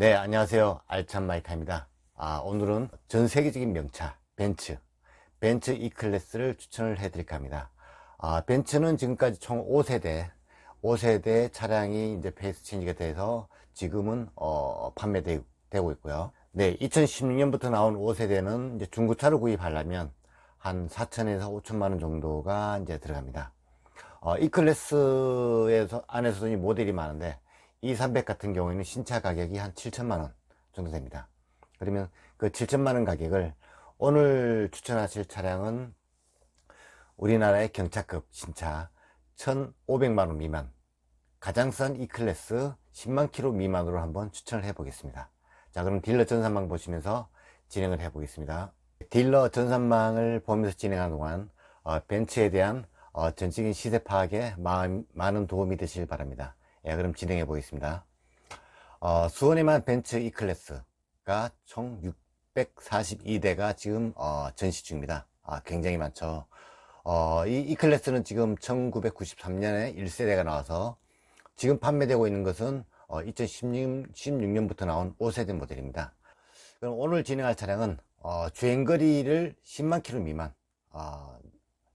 네, 안녕하세요. 알찬 마이카입니다. 아, 오늘은 전 세계적인 명차, 벤츠, 벤츠 E클래스를 추천을 해 드릴까 합니다. 아, 벤츠는 지금까지 총 5세대, 5세대 차량이 이제 페이스 체인지가 돼서 지금은, 어, 판매되고 있고요. 네, 2016년부터 나온 5세대는 이제 중고차를 구입하려면 한 4천에서 5천만 원 정도가 이제 들어갑니다. 어, E클래스에서, 안에서도 이 모델이 많은데, E300 같은 경우에는 신차 가격이 한 7천만원 정도 됩니다. 그러면 그 7천만원 가격을 오늘 추천하실 차량은 우리나라의 경차급 신차 1,500만원 미만 가장 싼 E클래스 10만 킬로 미만으로 한번 추천을 해 보겠습니다. 자 그럼 딜러 전산망 보시면서 진행을 해 보겠습니다. 딜러 전산망을 보면서 진행하는 동안 어, 벤츠에 대한 어, 전적인 시세 파악에 많은 도움이 되실 바랍니다. 예, 그럼 진행해 보겠습니다. 어, 수원에만 벤츠 E클래스가 총 642대가 지금 어, 전시 중입니다. 아, 굉장히 많죠. 어, 이 E클래스는 지금 1993년에 1세대가 나와서 지금 판매되고 있는 것은 어, 2016년부터 나온 5세대 모델입니다. 그럼 오늘 진행할 차량은 어, 주행거리를 10만 킬로 미만, 어,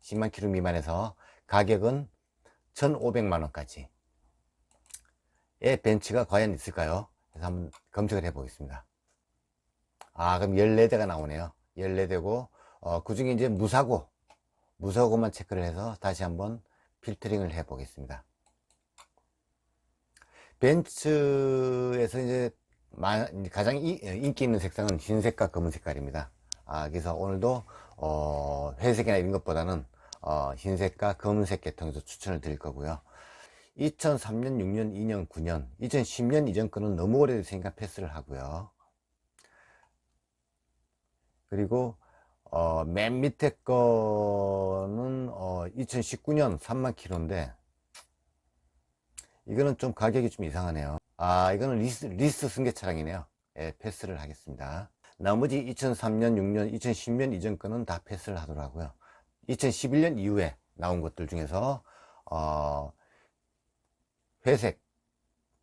10만 킬로 미만에서 가격은 1,500만 원까지 의 벤츠가 과연 있을까요? 그래서 한번 검색을 해 보겠습니다. 아, 그럼 14대가 나오네요. 14대고, 어, 그 중에 이제 무사고, 무사고만 체크를 해서 다시 한번 필터링을 해 보겠습니다. 벤츠에서 이제 가장 인기 있는 색상은 흰색과 검은 색깔입니다. 아, 그래서 오늘도, 어, 회색이나 이런 것보다는, 어, 흰색과 검은색 계통에서 추천을 드릴 거고요. 2003년, 6년, 2년, 9년, 2010년 이전 거는 너무 오래됐으니까 패스를 하고요. 그리고 어, 맨 밑에 거는 어, 2019년 3만 킬로인데 이거는 좀 가격이 좀 이상하네요. 아 이거는 리스, 리스 승계 차량이네요. 예, 패스를 하겠습니다. 나머지 2003년, 6년, 2010년 이전 거는 다 패스를 하더라고요. 2011년 이후에 나온 것들 중에서 어, 회색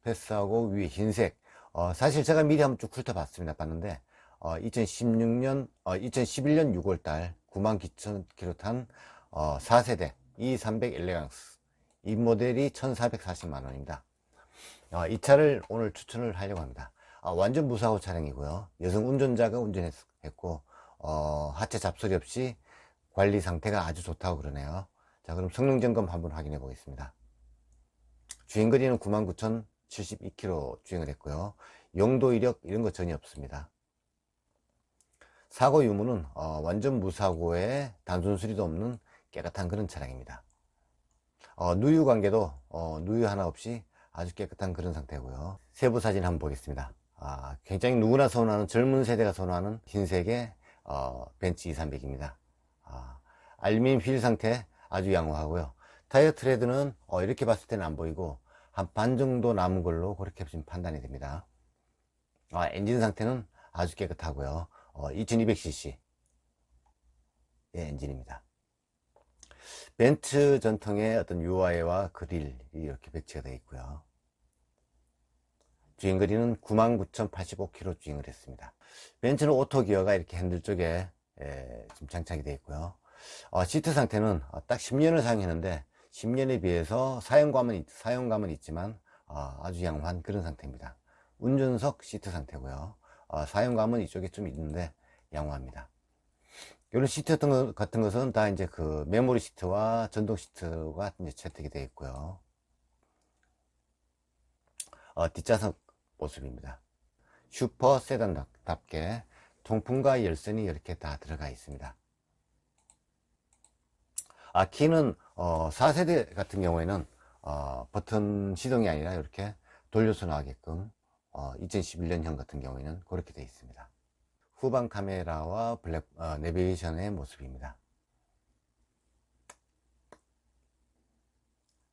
패스하고 위에 흰색. 어, 사실 제가 미리 한번 쭉 훑어봤습니다. 봤는데 어, 2016년 어, 2011년 6월달 9만 9천 킬로 탄 어, 4세대 E300 엘레강스. 이 모델이 1440만 원입니다. 어, 이 차를 오늘 추천을 하려고 합니다. 아, 완전 무사고 차량이고요. 여성 운전자가 운전했고 어, 하체 잡소리 없이 관리 상태가 아주 좋다고 그러네요. 자 그럼 성능 점검 한번 확인해 보겠습니다 주행거리는 99,072km 주행을 했고요. 용도 이력 이런 거 전혀 없습니다. 사고 유무는 어, 완전 무사고에 단순 수리도 없는 깨끗한 그런 차량입니다. 어, 누유 관계도 어, 누유 하나 없이 아주 깨끗한 그런 상태고요. 세부 사진 한번 보겠습니다. 아, 굉장히 누구나 선호하는 젊은 세대가 선호하는 흰색의 어, 벤츠 230입니다. 아, 알루미늄 휠 상태 아주 양호하고요. 타이어 트레드는 어, 이렇게 봤을 때는 안 보이고 한 반 정도 남은 걸로 그렇게 지금 판단이 됩니다. 아, 엔진 상태는 아주 깨끗하고요. 어, 2200cc 의 엔진입니다. 벤츠 전통의 어떤 UI와 그릴이 이렇게 배치가 되어 있고요. 주행 거리는 99,085km 주행을 했습니다. 벤츠는 오토 기어가 이렇게 핸들 쪽에 예, 지금 장착이 되어 있고요. 어, 시트 상태는 어, 딱 10년을 사용했는데 10년에 비해서 사용감은, 사용감은 있지만 어, 아주 양호한 그런 상태입니다. 운전석 시트 상태고요. 어, 사용감은 이쪽에 좀 있는데 양호합니다. 이런 시트 같은, 것, 같은 것은 다 이제 그 메모리 시트와 전동 시트가 이제 채택이 되어 있고요. 어, 뒷좌석 모습입니다. 슈퍼 세단답게 통풍과 열선이 이렇게 다 들어가 있습니다. 아, 키는 어, 4세대 같은 경우에는 어, 버튼 시동이 아니라 이렇게 돌려서 나가게끔 어, 2011년형 같은 경우에는 그렇게 되어 있습니다. 후방 카메라와 블랙 어, 내비게이션의 모습입니다.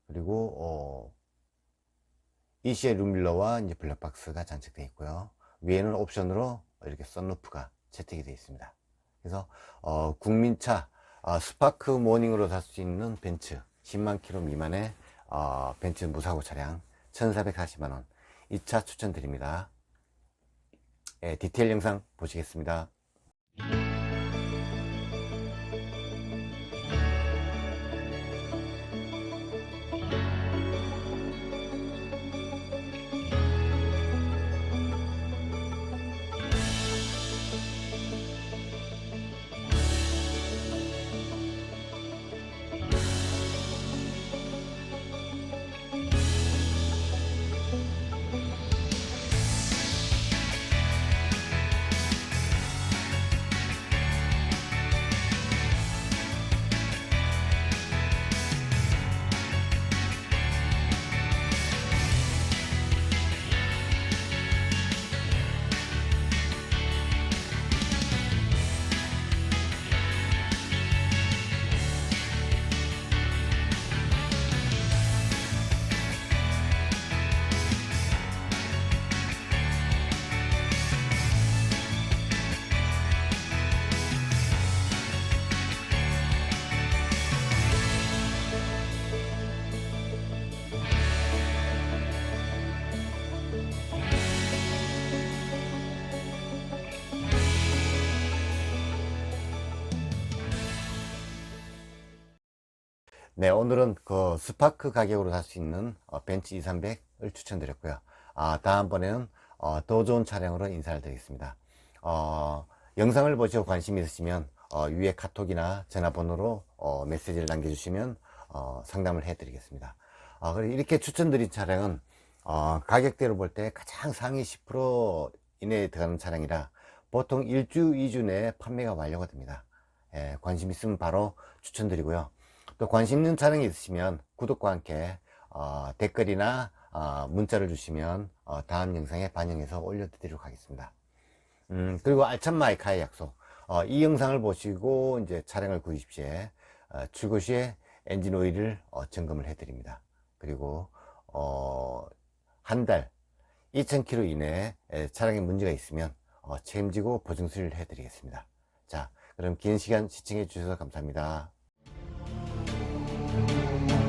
그리고 어, ECL 룸밀러와 이제 블랙박스가 장착되어 있고요. 위에는 옵션으로 이렇게 썬루프가 채택이 되어 있습니다. 그래서 어, 국민차 어, 스파크 모닝으로 살 수 있는 벤츠. 10만 킬로 미만의 어, 벤츠 무사고 차량. 1440만원. 이차 추천드립니다. 예, 디테일 영상 보시겠습니다. 네, 오늘은 그 스파크 가격으로 살 수 있는 어, 벤츠 2300을 추천드렸고요. 아, 다음번에는 어, 더 좋은 차량으로 인사를 드리겠습니다. 어, 영상을 보시고 관심 있으시면 어, 위에 카톡이나 전화번호로 어, 메시지를 남겨주시면 어, 상담을 해드리겠습니다. 아, 그리고 이렇게 추천드린 차량은 어, 가격대로 볼 때 가장 상위 10% 이내에 들어가는 차량이라 보통 1주, 2주 내에 판매가 완료가 됩니다. 예, 관심 있으면 바로 추천드리고요. 또 관심 있는 차량이 있으시면 구독과 함께 어, 댓글이나 어, 문자를 주시면 어, 다음 영상에 반영해서 올려드리도록 하겠습니다. 음, 그리고 알찬 마이카의 약속. 어, 이 영상을 보시고 이제 차량을 구입 시에 어, 출고 시에 엔진 오일을 어, 점검을 해드립니다. 그리고 어, 한달 2,000km 이내에 에, 차량에 문제가 있으면 어, 책임지고 보증 수리를 해드리겠습니다. 자, 그럼 긴 시간 시청해 주셔서 감사합니다. Música